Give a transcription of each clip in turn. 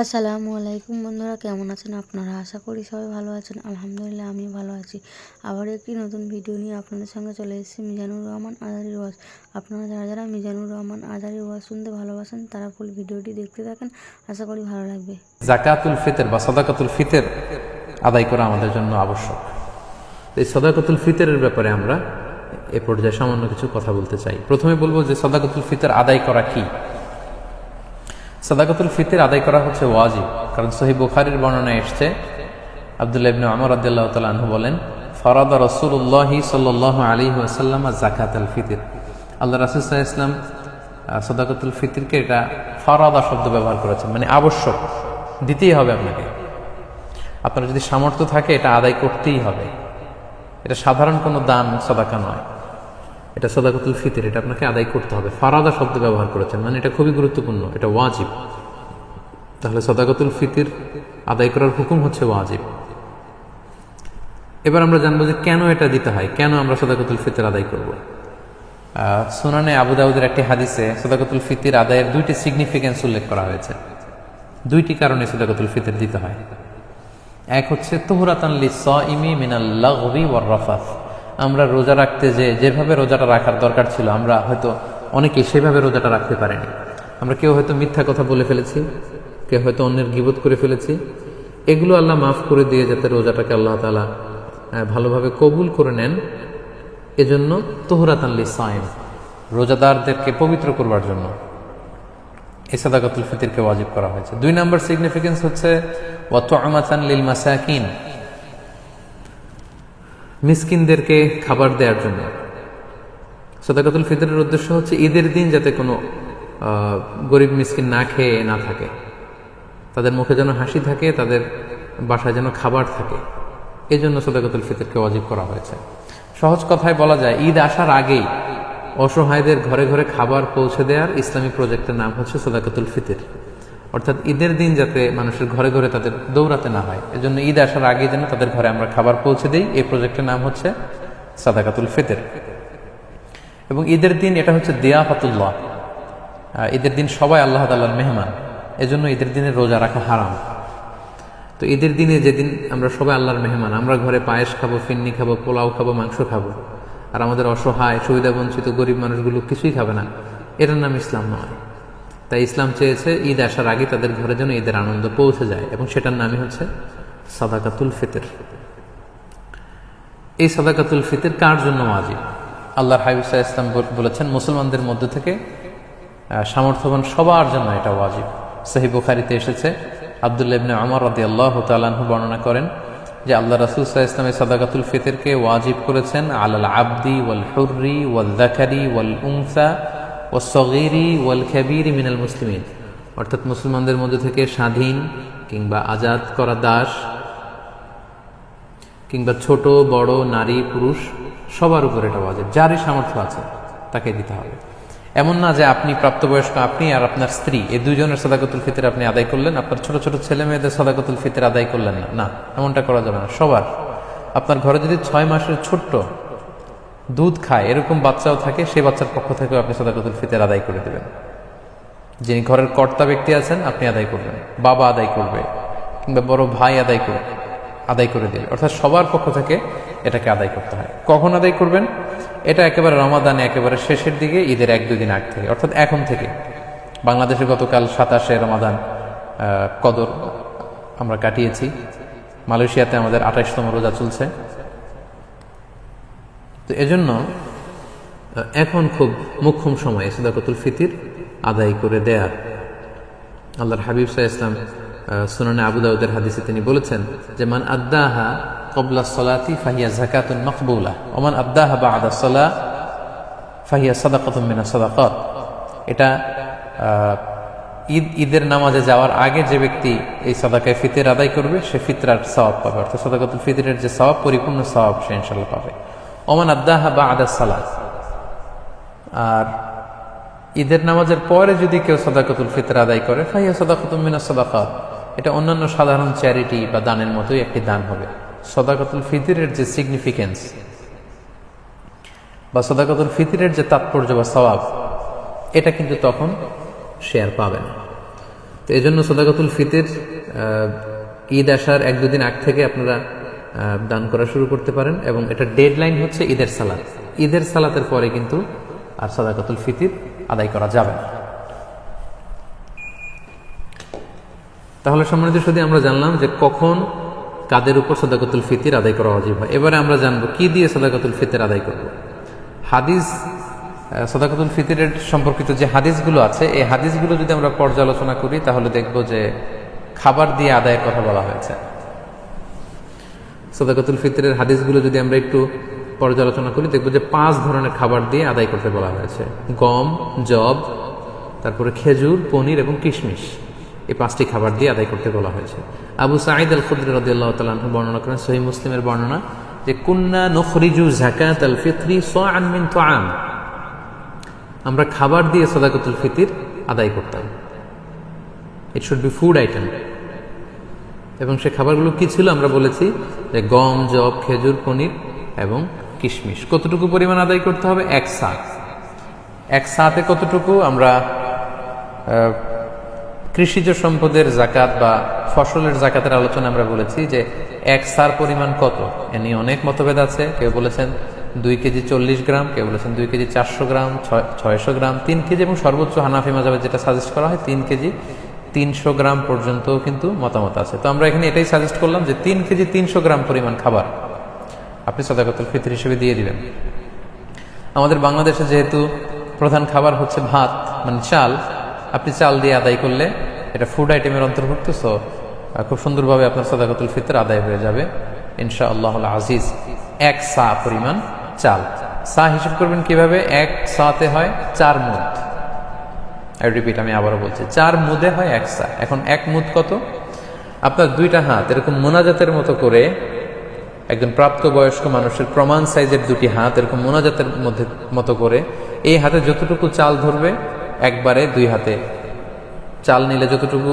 আসসালামু আলাইকুম বন্ধুরা, কেমন আছেন আপনারা? আশা করি সবাই ভালো আছেন। আলহামদুলিল্লাহ আমি ভালো আছি। আবার একটি নতুন ভিডিও নিয়ে আপনাদের সঙ্গে চলে এসেছি, মিজানুর রহমান আজারি ওয়াজ। আপনারা যারা যারা মিজানুর রহমান আজারি ওয়াজ শুনতে ভালোবাসেন, তারা ফুল ভিডিওটি দেখতে থাকেন। আশা করি ভালো লাগবে। জাকাতুল ফিতর বা সদাকাতুল ফিতর আদায় করা আমাদের জন্য আবশ্যক। এই সদাকাতুল ফিতরের ব্যাপারে আমরা এ পর্যায়ে সামান্য কিছু কথা বলতে চাই। প্রথমে বলব যে সদাকাতুল ফিতর আদায় করা কি? সদাকাতুল ফিতর আদায় করা হচ্ছে ওয়াজিব। কারণ সহি বুখারির বর্ণনায় এসছে আবদুল্লাহ ইবনে আমর রাদিয়াল্লাহু তাআলা আনহু বলেন ফরাদা রাসূলুল্লাহ সাল্লাল্লাহু আলাইহি ওয়াসাল্লাম যাকাতুল ফিতর। আল্লাহ রাসূল সাল্লাল্লাহু আলাইহি ওয়াসাল্লাম আহ, সদাকাতুল ফিতরকে এটা ফরাদা শব্দ ব্যবহার করেছেন মানে আবশ্যক দিতেই হবে আপনাকে। আপনার যদি সামর্থ্য থাকে এটা আদায় করতেই হবে। এটা সাধারণ কোনো দান সদাকা নয়। এটা সদাকতুল ফিতর, এটা আপনাকে আদায় করতে হবে। ফারাদা শব্দ ব্যবহার করেছেন মানে এটা খুবই গুরুত্বপূর্ণ, এটা ওয়াজিব। তাহলে সদাকতুল ফিতির আদায় করার হুকুম হচ্ছে ওয়াজিব। এবার আমরা জানব যে কেন এটা দিতে হয়, কেন আমরা সদাকতুল ফিতর আদায় করব। সুনানে আবু দাউদের একটি হাদিসে সদাকতুল ফিতির আদায়ের দুইটি সিগনিফিকেন্স উল্লেখ করা হয়েছে। দুইটি কারণে সদাকাতুল ফিতর দিতে হয়। এক হচ্ছে তোহরাতান লিসইমি মিনাল লাগবি ওয়ার রাফাত আমরা রোজা রাখতে যে, যেভাবে রোজাটা রাখার দরকার ছিল, আমরা হয়তো অনেকে সেভাবে রোজাটা রাখতে পারিনি। আমরা কেউ হয়তো মিথ্যা কথা বলে ফেলেছি, কেউ হয়তো অন্যের গিবোধ করে ফেলেছি। এগুলো আল্লাহ মাফ করে দিয়ে যাতে রোজাটাকে আল্লাহ তালা ভালোভাবে কবুল করে নেন। এজন্য তোহরাতান লিসাইম, রোজাদারদেরকে পবিত্র করবার জন্য। সাদাকাতুল ফিতিরকে ওয়াজিব করা হয়েছে। দুই নম্বর সিগনিফিকেন্স হচ্ছে ওয়াতআমাতান লিল মাসাকিন মিসকিনদেরকে খাবার দেওয়ার জন্য। সাদাকাতুল ফিতরের উদ্দেশ্য হচ্ছে ঈদের দিন যাতে কোনো গরিব মিসকিন না খেয়ে না থাকে। তাদের মুখে যেন হাসি থাকে, তাদের বাসায় যেন খাবার থাকে। এই জন্য সদাকাতুল ফিতরকে অজীব করা হয়েছে। সহজ কথায় বলা যায়, ঈদ আসার আগেই অসহায়দের ঘরে ঘরে খাবার পৌঁছে দেওয়ার ইসলামী প্রজেক্টের নাম হচ্ছে সদাকাতুল ফিতর। অর্থাৎ ঈদের দিন যাতে মানুষের ঘরে ঘরে তাদের দৌড়াতে না হয়। এজন্য ঈদ আসার আগে যেন তাদের ঘরে আমরা খাবার পৌঁছে দিই। এই প্রজেক্টের নাম হচ্ছে সাদাকাতুল ফেতের। এবং ঈদের দিন এটা হচ্ছে দিয়াফাতুল্লাহ। ঈদের দিন সবাই আল্লাহ তাল্লাহর মেহমান। এজন্য ঈদের দিনে রোজা রাখা হারাম। তো ঈদের দিনে যেদিন আমরা সবাই আল্লাহর মেহমান, আমরা ঘরে পায়েস খাব, ফিন্নি খাব, পোলাও খাব, মাংস খাব। আর আমাদের অসহায় সুবিধা বঞ্চিত গরিব মানুষগুলো কিছুই খাবে না। এটার নাম ইসলাম নয়। তাই ইসলাম চেয়েছে ঈদ আসার আগে তাদের ঘরে যেন ঈদের আনন্দ পৌঁছে যায় এবং সেটার নামই হচ্ছে সাদাকাতুল ফিতর। এই সাদাকাতুল ফিতর কার জন্য ওয়াজিব? আল্লাহর হাবিবসা ইসলাম বলেছেন, মুসলমানদের মধ্য থেকে সামর্থ্যবান সবার জন্য এটা ওয়াজিব। সহি বুখারিতে এসেছে, আবদুল্লাহ ইবনে আমর রাদি আল্লাহ তালাহু বর্ণনা করেন যে আল্লাহ রাসুল সাহা ইসলামের সাদাকাতুল ফিতরকে ওয়াজিব করেছেন আলাল আবদি ওয়াল হুর্রি ওয়াল জাকারি ওয়াল উংসা ও ওয়াল খাবিরি মিনাল মুসলিমিন। অর্থাৎ মুসলমানদের মধ্যে থেকে স্বাধীন কিংবা আজাদ করা দাস কিংবা ছোট, বড়, নারী, পুরুষ, সবার উপর এটা ওয়াজিব। যারই সামর্থ্য আছে তাকে দিতে হবে। এমন না যে আপনি প্রাপ্তবয়স্ক, আপনি আর আপনার স্ত্রী, এই দুজনের সদাকতুল ফিতর আপনি আদায় করলেন, আপনার ছোট ছোট ছেলে মেয়েদের সদাকতুল ফিতর আদায় করলেন না। না, এমনটা করা যাবে না। সবার। আপনার ঘরে যদি ছয় মাসের ছোট্ট দুধ খায়, এরকম বাচ্চাও থাকে, সেই বাচ্চার পক্ষ থেকেও আপনি সদাকতুল ফিতর আদায় করে দেবেন। যিনি ঘরের কর্তা ব্যক্তি আছেন, আপনি আদায় করবেন। বাবা আদায় করবে, কিংবা বড় ভাই আদায় করবে আদায় করে দেবে। অর্থাৎ সবার পক্ষ থেকে এটাকে আদায় করতে হয়। কখন আদায় করবেন? এটা একেবারে রমাদানে, একেবারে শেষের দিকে, ঈদের এক দুদিন আগ থেকে, অর্থাৎ এখন থেকে। বাংলাদেশে গতকাল সাতাশে রমাদান কদর আমরা কাটিয়েছি। মালয়েশিয়াতে আমাদের আঠাশতম রোজা চলছে। তো এজন্য এখন খুব মুখ্যম সময় সদাকতুল ফিতির আদায় করে দেয়ার। আল্লাহর হাবিব সাহা ইসলাম সুনানে আবু দাউদের হাদিসে তিনি বলেছেন যে, মান আদাহা কবলা সলাতি ফাহিয়া জাকাতুন মকবুলা ওমান আদাহা বা আদা সলা ফাহিয়া সাদাকাতুন মিনা সাদাকাত। এটা ঈদ, ঈদের নামাজে যাওয়ার আগে যে ব্যক্তি এই সাদাকায় ফিতের আদায় করবে, সে ফিতরার সওয়াব পাবে। অর্থাৎ সাদাকাতুল ফিতরের যে সওয়াব, পরিপূর্ণ সওয়াব সে ইনশাল্লাহ পাবে। ওমান আদাহা বা আদা সালাত। আর ঈদের নামাজের পরে যদি কেউ সদাকতুল ফিতর আদায় করে ফাইয়া সদাকতুল মিনা সদাকাত। এটা অন্যান্য সাধারণ চ্যারিটি বা দানের মতোই একটি দান হবে। সদাকতুল ফিতরের যে সিগনিফিকেন্স বা সদাকতুল ফিতরের যে তাৎপর্য বা সওয়াব, এটা কিন্তু তখন শেয়ার পাবে না। তো এই জন্য সদাকতুল ফিতের ঈদ আসার এক দুদিন আগ থেকে আপনারা দান করা শুরু করতে পারেন এবং এটা ডেডলাইন হচ্ছে ঈদের সালাত। ঈদের সালাতের পরে কিন্তু আর সদাকতুল ফিতির আদায় করা যাবে তাহলে সম্মানিত শুধু আমরা জানলাম যে কখন কাদের উপর সদাকতুল ফিতির আদায় করা অজীব হয়। এবারে আমরা জানব কি দিয়ে সদাকতুল ফিতির আদায় করব। হাদিস সদাকতুল ফিতিরের সম্পর্কিত যে হাদিসগুলো আছে, এই হাদিসগুলো যদি আমরা পর্যালোচনা করি, তাহলে দেখব যে খাবার দিয়ে আদায়ের কথা বলা হয়েছে। সদাকতুল ফিতরের হাদিসগুলো যদি আমরা একটু পর্যালোচনা করি, দেখব যে পাঁচ ধরনের খাবার দিয়ে আদায় করতে বলা হয়েছে। গম জব তারপরে খেজুর, পনির এবং কিশমিশ। এই পাঁচটি খাবার দিয়ে আদায় করতে বলা হয়েছে। আবু সাঈদ আল খুদ্র রদিয়াল্লাহ তালাহ বর্ণনা করেন সহি মুসলিমের বর্ণনা যে, কুন্না নখরিজু জাকাত আল ফিতরি সোয়ান মিন তোয়ান আমরা খাবার দিয়ে সদাকতুল ফিতির আদায় করতাম। It should be food item এবং সে খাবারগুলো কি ছিল আমরা বলেছি যে গম জব খেজুর, পনির এবং কিশমিশ। কতটুকু পরিমাণ আদায় করতে হবে? এক সা এক সাতে কতটুকু? আমরা কৃষিজ সম্পদের জাকাত বা ফসলের জাকাতের আলোচনা আমরা বলেছি যে এক সার পরিমাণ কত? এ নিয়ে অনেক মতভেদ আছে। কেউ বলেছেন দুই কেজি চল্লিশ গ্রাম, কেউ বলেছেন দুই কেজি চারশো গ্রাম, ছয়- ছয়শো গ্রাম, তিন কেজি এবং সর্বোচ্চ হানাফি মাজাবে যেটা সাজেস্ট করা হয়, তিন কেজি তিনশো গ্রাম পর্যন্ত কিন্তু মতামত আছে। তো আমরা এখানে এটাই সাজেস্ট করলাম যে তিন কেজি তিনশো গ্রাম পরিমাণ খাবার আপনি সদাকতুল ফিতর হিসেবে দিয়ে দিবেন। আমাদের বাংলাদেশে যেহেতু প্রধান খাবার হচ্ছে ভাত মানে চাল, আপনি চাল দিয়ে আদায় করলে এটা ফুড আইটেমের অন্তর্ভুক্ত সো খুব সুন্দরভাবে আপনার সদাকতুল ফিতর আদায় হয়ে যাবে। ইনশা আল্লাহ আজিজ, এক সা পরিমাণ চাল। সা হিসেব করবেন কীভাবে? এক সাতে হয় চার মুদ আই রিপিট আমি আবারও বলছি, চার মুদে হয় একসা এখন এক মুদ কত? আপনার দুইটা হাত, এরকম মোনাজাতের মতো করে একজন প্রাপ্তবয়স্ক মানুষের প্রমাণ সাইজের দুটি হাত, এরকম মোনাজাতের মধ্যে মতো করে এই হাতে যতটুকু চাল ধরবে, একবারে দুই হাতে চাল নিলে যতটুকু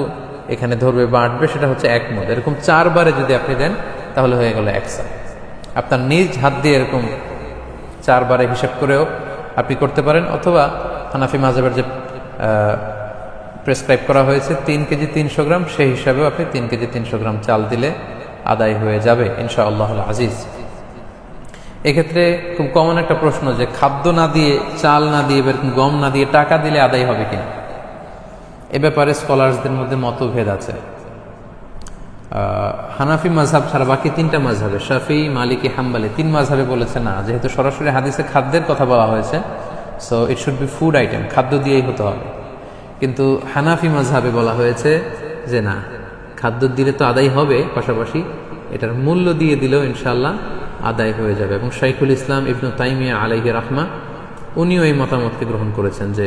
এখানে ধরবে বাঁটবে সেটা হচ্ছে এক মুদ। এরকম চারবারে যদি আপনি দেন, তাহলে হয়ে গেল একসা আপনার নিজ হাত দিয়ে এরকম চারবারে হিসাব করেও আপনি করতে পারেন, অথবা হানাফি মাজাবের যে প্রেসক্রাইব করা হয়েছে তিন কেজি তিনশো গ্রাম, সেই হিসাবেও আপনি তিন কেজি তিনশো গ্রাম চাল দিলে আদায় হয়ে যাবে ইনশা আল্লাহ আজিজ। এক্ষেত্রে খুব কমন একটা প্রশ্ন যে, খাদ্য না দিয়ে, চাল না দিয়ে গম না দিয়ে টাকা দিলে আদায় হবে কিনা? এ ব্যাপারে স্কলার্সদের মধ্যে মতভেদ আছে। হানাফি মাঝহাব ছাড়া বাকি তিনটা মাঝহাবে শাফি, মালিকি, হাম্বালি তিন মাঝহাবে বলেছে না, যেহেতু সরাসরি হাদিসে খাদ্যের কথা বলা হয়েছে so it should be food item খাদ্য দিয়েই হতে হবে। কিন্তু হানাফি মাঝহাবে বলা হয়েছে যে না, খাদ্য দিলে তো আদায় হবে, পাশাপাশি এটার মূল্য দিয়ে দিলেও ইনশাল্লাহ আদায় হয়ে যাবে। এবং শাইখুল ইসলাম ইবনু তাইমিয়া আলাইহি রাহমা, উনিও এই মতামতকে গ্রহণ করেছেন যে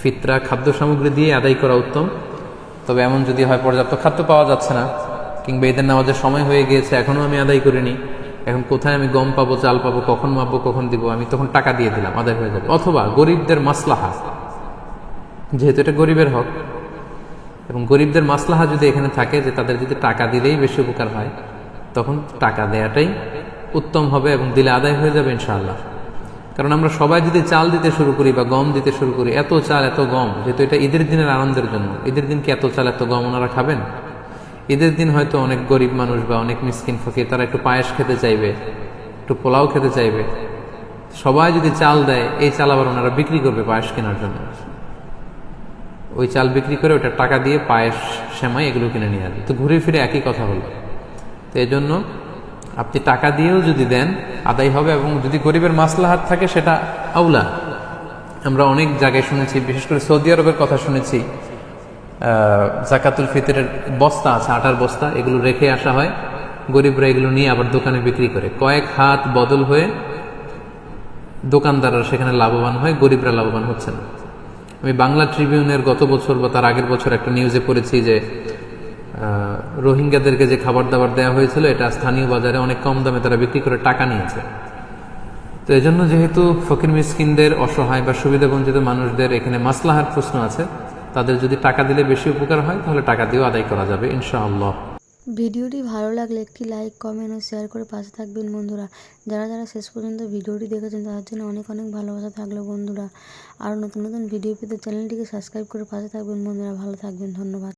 ফিতরা খাদ্য সামগ্রী দিয়ে আদায় করা উত্তম। তবে এমন যদি হয়, পর্যাপ্ত খাদ্য পাওয়া যাচ্ছে না, কিংবা ঈদের নামাজের সময় হয়ে গিয়েছে এখনও আমি আদায় করিনি এখন কোথায় আমি গম পাবো, চাল পাবো, কখন মাপবো, কখন দিব, আমি তখন টাকা দিয়ে দিলাম, আদায় হয়ে যাবে। অথবা গরিবদের মাসলাহা, যেহেতু এটা গরিবের হক, এবং গরিবদের মাসলাহা যদি এখানে থাকে যে তাদের যদি টাকা দিলেই বেশি উপকার হয়, তখন টাকা দেয়াটাই উত্তম হবে এবং দিলে আদায় হয়ে যাবে ইনশাআল্লাহ। কারণ আমরা সবাই যদি চাল দিতে শুরু করি বা গম দিতে শুরু করি, এত চাল, এত গম, যেহেতু এটা ঈদের দিনের আনন্দের জন্য, ঈদের দিন কি এত চাল, এত গম ওনারা খাবেন? ঈদের দিন হয়তো অনেক গরিব মানুষ বা অনেক মিসকিন ফকির, তারা একটু পায়েস খেতে চাইবে, একটু পোলাও খেতে চাইবে। সবাই যদি চাল দেয়, এই চাল আবার ওনারা বিক্রি করবে পায়েস কেনার জন্য। ওই চাল বিক্রি করে ওটা টাকা দিয়ে পায়েস, সেমাই এগুলো কিনে নিয়ে আসবে। তো ঘুরে ফিরে একই কথা হলো। তো এই জন্য আপনি টাকা দিয়েও যদি দেন, আদায় হবে এবং যদি গরিবের মাসলাহাত থাকে, সেটা আউলা আমরা অনেক জায়গায় শুনেছি, বিশেষ করে সৌদি আরবের কথা শুনেছি জাকাতুল ফিতরের বস্তা আছে, আটার বস্তা, এগুলো রেখে আসা হয়। গরিবরা এগুলো নিয়ে আবার দোকানে বিক্রি করে। কয়েক হাত বদল হয়ে দোকানদাররা সেখানে লাভবান হয়, গরিবরা লাভবান হচ্ছে না। আমি বাংলা ট্রিবিউনের গত বছর বা তার আগের বছর একটা নিউজে পড়েছি যে রোহিঙ্গাদেরকে যে খাবার দাবার দেওয়া হয়েছিল, এটা স্থানীয় বাজারে অনেক কম দামে তারা বিক্রি করে টাকা নিয়েছে। তো এই জন্য যেহেতু ফকির মিসকিনদের অসহায় বা সুবিধাবঞ্চিত মানুষদের এখানে মাসলাহার প্রশ্ন আছে তাদের যদি টাকা দিলে বেশি উপকার হয়, তাহলে টাকা দিয়েও আদায় করা যাবে, ইনশাআল্লাহ। ভিডিওটি ভালো লাগলে একটি লাইক, কমেন্ট ও শেয়ার করে পাশে থাকবেন বন্ধুরা। যারা যারা শেষ পর্যন্ত ভিডিওটি দেখেছেন, তাদের জন্য অনেক অনেক ভালোবাসা থাকল বন্ধুরা। আর নতুন নতুন ভিডিও পেতে চ্যানেলটিকে সাবস্ক্রাইব করে পাশে থাকবেন বন্ধুরা। ভালো থাকবেন, ধন্যবাদ।